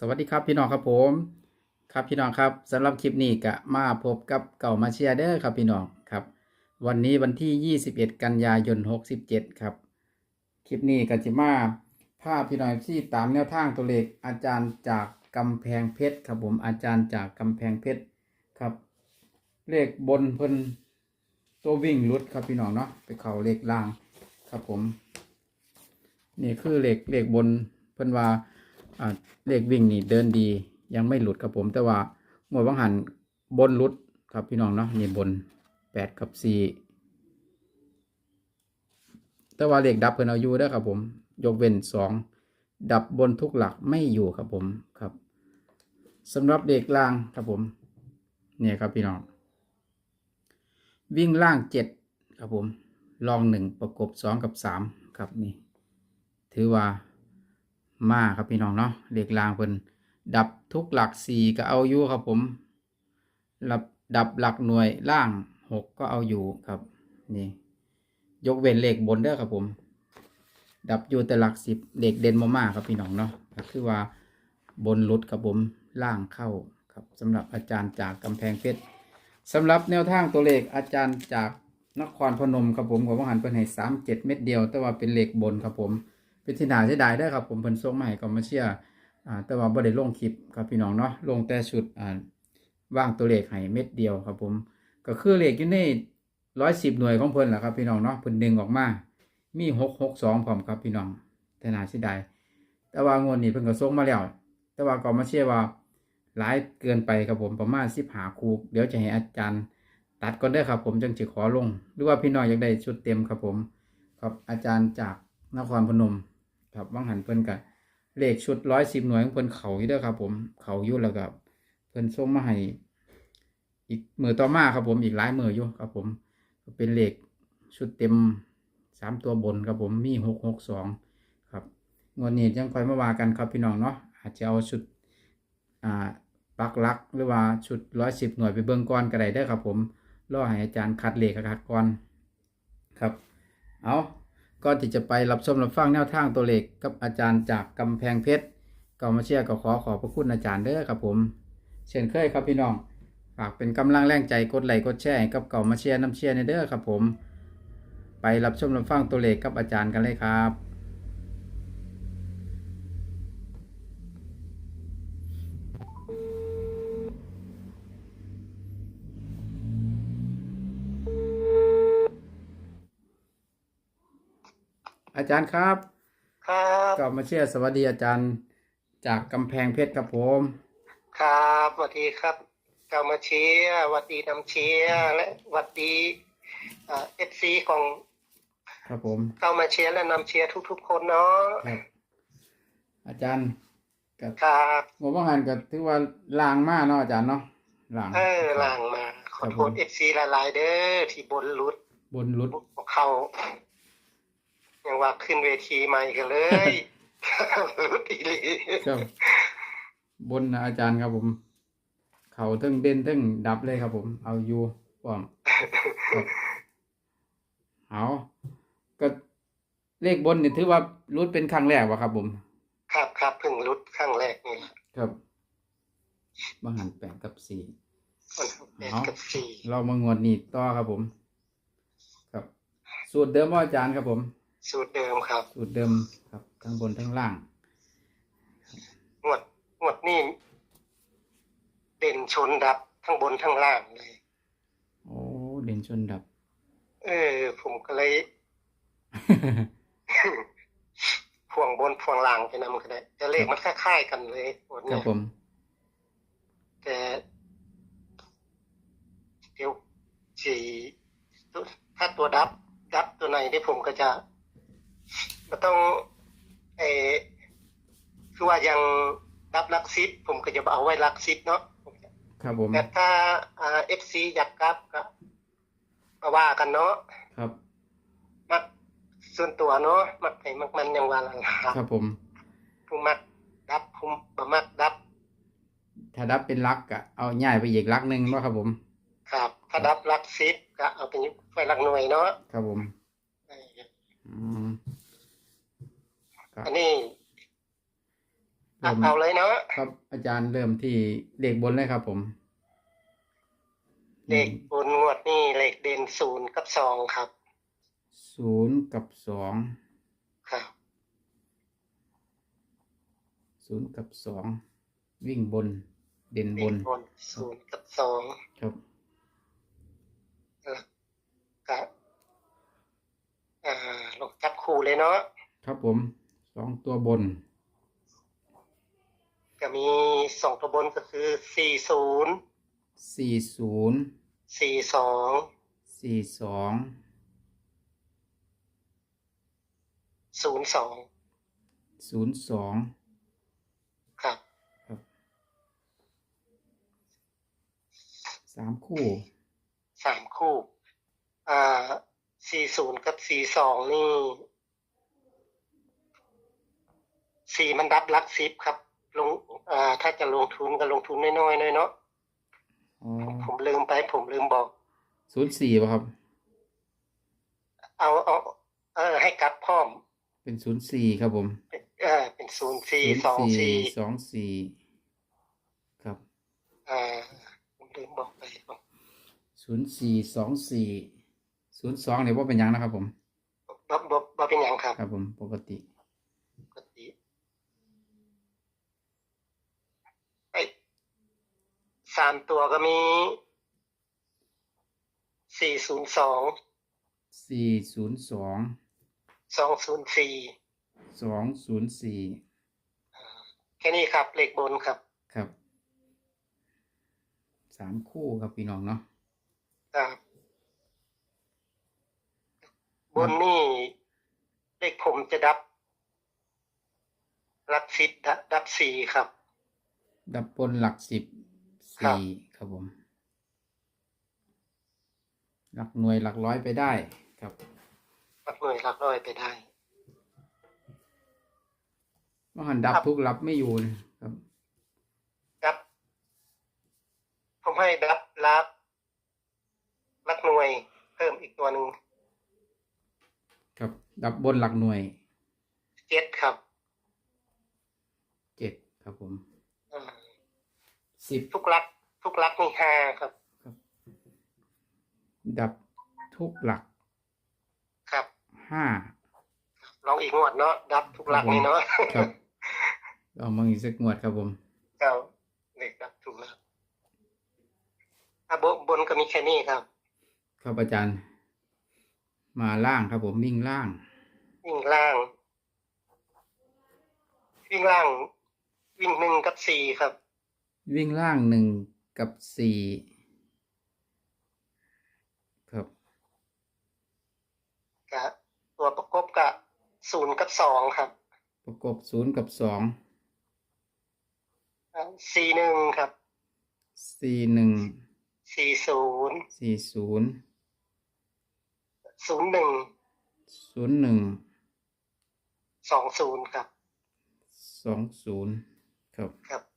สวัสดีครับพี่น้องครับผม ครับพี่น้องครับสำหรับคลิปนี้ก็มาพบกับเก่ามาเชียเด้อครับพี่น้องครับ วันนี้วันที่ 21 กันยายน 67 ครับ คลิปนี้ก็จะมาภาพพี่น้องที่ตามแนวทางตัวเลขอาจารย์จากกำแพงเพชรครับผมอาจารย์จากกำแพงเพชรครับ เลขบนเพิ่นตัววิ่งหลุดครับพี่น้องเนาะไปเข่าเลขล่างครับผม นี่คือเลขเลขบนเพิ่นว่า เลขวิ่งนี่เดินดียังไม่หลุดครับผม แต่ว่าหมวดวังหันบนหลุดครับพี่น้องเนาะนี่บนแปดกับสี่แต่ว่าเลขดับเพิ่นเอาอยู่เด้ครับผม ยกเว้นสองดับบนทุกหลักไม่อยู่ครับผมครับสำหรับเลขล่างครับผมเนี่ยครับพี่น้องวิ่งล่างเจ็ดครับผมลองหนึ่งประกบสองกับสามครับนี่ ถือว่า มาครับพี่น้องเนาะเลขล่างเพิ่นดับทุกหลักสี่ก็เอาอยู่ครับผมดับดับหลักหน่วยล่างหกก็เอาอยู่ครับนี่ยกเว้นเลขบนเด้อครับผม ดับอยู่แต่หลักสิบเลขเด่นมามากครับพี่น้องเนาะก็คือว่าบนลุดครับผมล่างเข้าครับสำหรับอาจารย์จากกำแพงเพชรสำหรับแนวทางตัวเลขอาจารย์จากนครพนมครับผมกับว่าหันเป็นให้สามเจ็ดเม็ดเดียว แต่ว่าเป็นเลขบนครับผม เป็นที่น่าเสียดายได้ครับผมเพิ่นส่งมาให้ก็มาเชียร์อ่าแต่ว่าบ่ได้ลงคลิปครับพี่น้องเนาะลงแต่ชุดอ่าว่างตัวเลขให้เม็ดเดียวครับผมก็คือเลขอยู่ในร้อยสิบหน่วยของเพิ่นแหละครับพี่น้องเนาะเพิ่นดึงออกมา มีหกหกสองพร้อมครับพี่น้องแต่น่าเสียดายแต่ว่างวดนี้เพิ่นก็ส่งมาแล้ว แต่ว่าก็มาเชื่อว่าหลายเกินไปครับผมประมาณสิบหาคูเดี๋ยวจะให้อาจารย์ตัดก่อนเด้ครับผมจังสิขอลง หรือว่าพี่น้องอยากได้ชุดเต็มครับผมครับอาจารย์จากนครพนม ครับวังหันเพิ่นกับเลขชุดร้อยสิบหน่วยของเพิ่นเขาอยู่เด้อครับ ผมเขาอยู่แล้วก็เพิ่นส่งมาให้อีกมือต่อมาครับผมอีกหลายมืออยู่ครับ ผม เป็นเลขชุดเต็มสามตัวบนครับผมมีหกหกสองครับงวดนี้ยังค่อยมาว่ากันครับพี่น้องเนาะอาจจะเอาชุดอ่าปักลักหรือว่าชุดร้อยสิบหน่วยไปเบิ่งก่อนก็ได้ด้ครับผมรอให้อาจารย์คัดเลขคัดก่อนครับ เอา ก่อนที่จะไปรับชมรับฟังแนวทางตัวเลขกับอาจารย์จากกำแพงเพชรก็มาเชียร์ก็ขอขอบพระคุณอาจารย์เด้อครับผม เช่นเคยครับพี่น้องฝากเป็นกำลังแรงใจกดไลค์กดแชร์กับเก่ามาเชียร์น้ำเชียร์ในเด้อครับผม ไปรับชมรับฟังตัวเลขกับอาจารย์กันเลยครับ อาจารย์ครับ ครับก็มาเชียร์สวัสดีอาจารย์จากกำแพงเพชรครับผม ครับสวัสดีครับเกามาเชียร์สวัสดีน้ำเชียร์และสวัสดีเอฟซีของ ครับผมเกามาเชียร์และน้ำเชียร์ทุก ๆ คนเนาะครับอาจารย์กับครับงบประมาณก็ถือว่าลางมากเนาะอาจารย์เนาะลางเออล่างมาขอโทษเอฟซีหลายๆเด้อที่บนรุดบนรุดเขา ยังว่าขึ้นเวทีใหม่กันเลยรุดอีหลีครับบนนะอาจารย์ครับผม เขาเทึงเด่นเทึงดับเลยครับผม เอาอยู่พร้อมครับเอาก็เลขบนนี่ถือว่ารุดเป็นครั้งแรกวะครับผม ครับครับเพิ่งรุดครั้งแรกนี่แหละครับบางหันแปดกับสี่มันแปดกับสี่เรามางวดนี้ต่อครับผม ครับ สูตรเดิมว่าอาจารย์ครับผม สูตรเดิมครับ สูตรเดิมครับ ทั้งบนทั้งล่างงวดงวดนี่เด่นชนดับทั้งบนทั้งล่างเลย โอ้เด่นชนดับ เออ ผมก็เลย พ่วงบนพ่วงล่างไปนำก็ได้แต่เลขมันคล้ายๆกันเลยงวดครัเนี้บยผม แต่เดี๋ยวสี่ถ้าตัวดับดับตัวไหนที่ผมก็จะ ก็ต้องเออคือว่ายังดับลักซิปผมก็จะเอาไว้ลักซิปเนาะครับผมแต่ถ้าเอฟซีอยากกลับก็มาว่ากันเนาะครับมักส่วนตัวเนาะมักไผมักมันยังว่าละล่ะครับผมผู้มักดับผู้บ่มักดับ ถ้าดับเป็นลักก็เอาย่ายไปอีกลักหนึ่งว่าครับผม ครับ ถ้าดับลักซิปก็เอาไปไว้หลักหน่วยเนาะครับผมเอออืมครับ อันนี้เริ่มเอาเลยเนาะครับอาจารย์เริ่มที่เลขบนเลยครับ ผม เลขบนงวดนี่เลขเด่นศูนย์กับสองครับศูนย์กับสองครับศูนย์กับสองวิ่งบน เด่นเลบขนบนศูนย์กับสองครับแล้วก็อ่าลงจับคู่เลยเนาะครับผมส องตัวบน ก็มีสองตัวบนก็คือสี่ศูนย์สี่ศูนย์สี่สองสี่สองศูนย์สองศูนย์สองครับครับสามคู่สามคู่ อ่าสี่ศูนย์กับสี่สองนี่ สี่มันดับลักซิปครับ ลงอ่าถ้าจะลงทุนก็ลงทุนน้อยๆหน่อยเนาะอ๋อผมลืมไป ผมลืมบอก ศูนย์สี่ป่ะครับ เอาเอาเออ ให้กลับพร้อม เป็นศูนย์สี่ครับผมเออเป็นศูนย์สี่สองสี่สองสี่ครับอ่าผมลืมบอกไปบอกศูนย์สี่สองสี่ศูนย์สองเนี่ยว่าเป็นหยังนะครับผม บ่บ่บ่เป็นหยังครับ ครับผมปกติ ปกติไอ้ สามตัวก็มีสี่ศูนย์สองสี่ศูนย์สองสองศูนย์สี่สองศูนย์สี่แค่นี้ครับเลขบนครับ ครับสามคู่ครับพี่น้องเนาะครับบนนี่เลขผมจะดับ รักสิบดับดับสี่ครับ ดับบนหลักสิบครับ สี่ครับผม หลักหน่วยหลักร้อยไปได้ครับรักหน่วยรักร้อยไปได้ว่าหันดับครับทุกรับไม่อยู่นะครับดับ ผมให้ดับรับรักหน่วย เพิ่มอีกตัวหนึ่งครับ ดับบนหลักหน่วยเจ็ดครับเจ็ดครับผมอ่า สิบทุกลัก ทุกลักนี่ห้าครับ ดับทุกหลักครับห้าลองอีกงวดเนาะดับทุกลักนี่เนาะครับเอามาอีกสักงวดครับผมเจ้าเด็กดับทุกลักอะบนบนก็มีแค่นี้ครับ ครับอาจารย์ มาล่างครับผมวิ่งล่าง วิ่งล่าง วิ่งล่าง วิ่งหนึ่งกับสี่ครับ วิ่งล่างหนึ่งกับสี่ครับกับตัวประกบกับศูนย์กับสองครับ ประกบศูนย์กับสองสี่หนึ่งครับสี่หนึ่งสี่ศูนย์สี่ศูนย์ศูนย์หนึ่งศูนย์หนึ่งสองศูนย์ครับสองศูนย์ครับครับ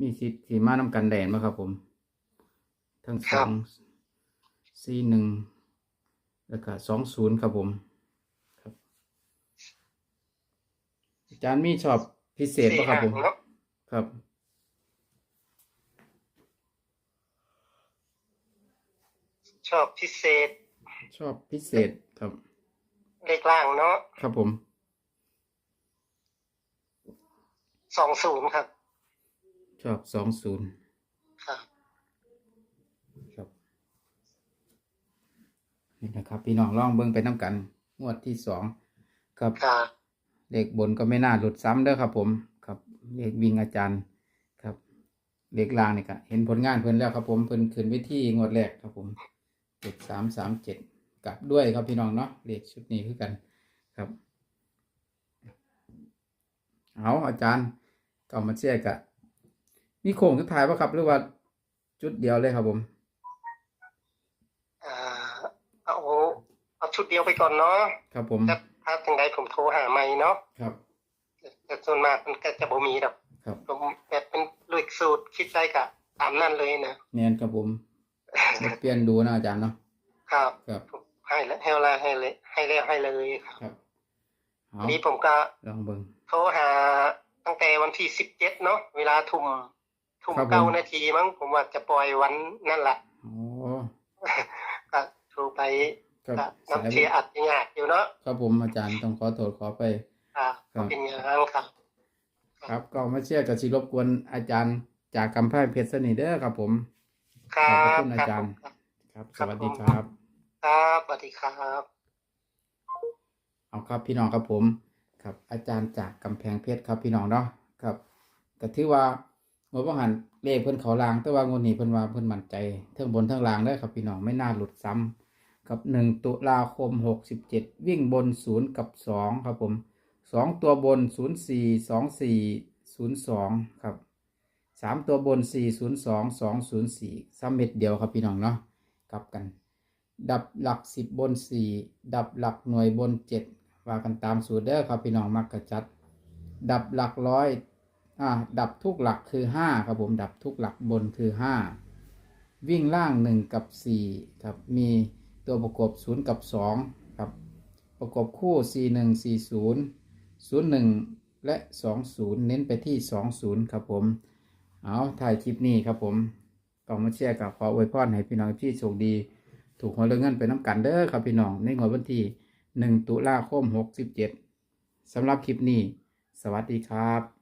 มีสิทธิ์สีมานำกันแดนไหมครับผม ทั้งสองสี่หนึ่งแล้วก็สองศูนย์ครับผมครับอาจารย์มีชอบพิเศษสี่ป่ะครับหางผมเนาะครับชอบพิเศษ ชอบพิเศษครับเลขล่างเนาะครับผมสองศูนย์ครับ ชอบสองศูนย์ครับครับนี่นะครับ พี่น้องลองเบิ่งไปน้ำกัน งวดที่สองครับครับเลขบนก็ไม่น่าหลุดซ้ำเด้อครับ ผมครับเลขวิ่งอาจารย์ครับเลขล่างนี่ก็เห็นผลงานเพิ่นแล้วครับผมเพิ่นขึ้นเวิธีงวดแรกครับผมเจ็ดสามสามเจ็ดกลับด้วยครับพี่น้องเนาะเลขชุดนี้คือกันครับ เอาอาจารย์เก่ามาเชียร์กะ มีโค้งสุดท้ายปะครับ หรือว่า จุดเดียวเลยครับผมอ่าเอาเอาชุดเดียวไปก่อนเนาะครับผมถ้าถ้าทางใดผมโทรหาใหม่เนาะครับแต่ส่วนมากมันก็จะบ่มีดอกครับผมแบบเป็นลุยสูตรคิดได้กะตามนั่นเลยนะเนียนครับผมมาเปลี่ยนดูนะอาจารย์เนาะครับครับผมให้แล้วให้แล้วให้เลยให้แล้วให้เลยครับครับเอาทีนี้ผมก็ลองเบิ่งโทรรหาตั้งแต่วันที่สิบเจ็ดเนาะเวลาทุ่ม ทุ่มครับผมเก้านาทีมั้งผมว่าจะปล่อยวันนั่นแหละโอ้ก็โทรไปครับก็สายน้ำเชียอัดยากอยู่เนาะครับผมอาจารย์ต้องขอโทษขอไปอ่าครับเป็นอย่างนั้นครับ ครับ ก็มาเชื่อกับสิรบกวนอาจารย์จากกำแพงเพชรสนิทเด้อครับผม ครัขอบบคุณอาจารย์ ครับครับสครับวัสดีผมครับ ครับสวัสดีครับเอาครับพี่น้องครับผม ครับ อาจารย์จากกำแพงเพชรครับพี่น้องเนาะครับก็ถือว่า งวดว่าหันเลขเพิ่นเขาลาง แต่ว่างวดนี้เพิ่นว่าเพิ่นมั่นใจเทั้งบนเทั้งล่างเด้ครับพี่น้องไม่น่าหลุดซ้ำกับหนึ่งตุลาคมหกสิบเจ็ดวิ่งบนศูนย์กับสองครับผมสองตัวบนศูนย์สี่สองสี่ศูนย์สองครับสามตัวบนสี่ศูนย์สองสองศูนย์สี่ซ้ำเม็ดเดียวครับพี่น้องเนาะกลับกัน ดับหลักสิบบนสี่ดับหลักหน่วยบนเจ็ดว่ากันตามสูตรเด้อครับพี่น้องมักกระจัด ดับหลักร้อย อ่าดับทุกหลักคือห้าครับผมดับทุกหลักบนคือห้าวิ่งล่างหนึ่งกับสี่ครับมีตัวประกบศูนย์กับสองครับประกบคู่สี่หนึ่งสี่ศูนย์ศูนย์หนึ่งและสองศูนย์เน้นไปที่สองศูนย์ครับผมเอาถ่ายคลิปนี้ครับผมก็มาแชร์กับขออวยพรให้พี่น้องที่โชคดี ถูกหวยรวยเงินไปน้ำกันเด้อครับพี่น้องในงวดวันที่หนึ่งตุลาคมหกสิบเจ็ดสำหรับคลิปนี้ สวัสดีครับ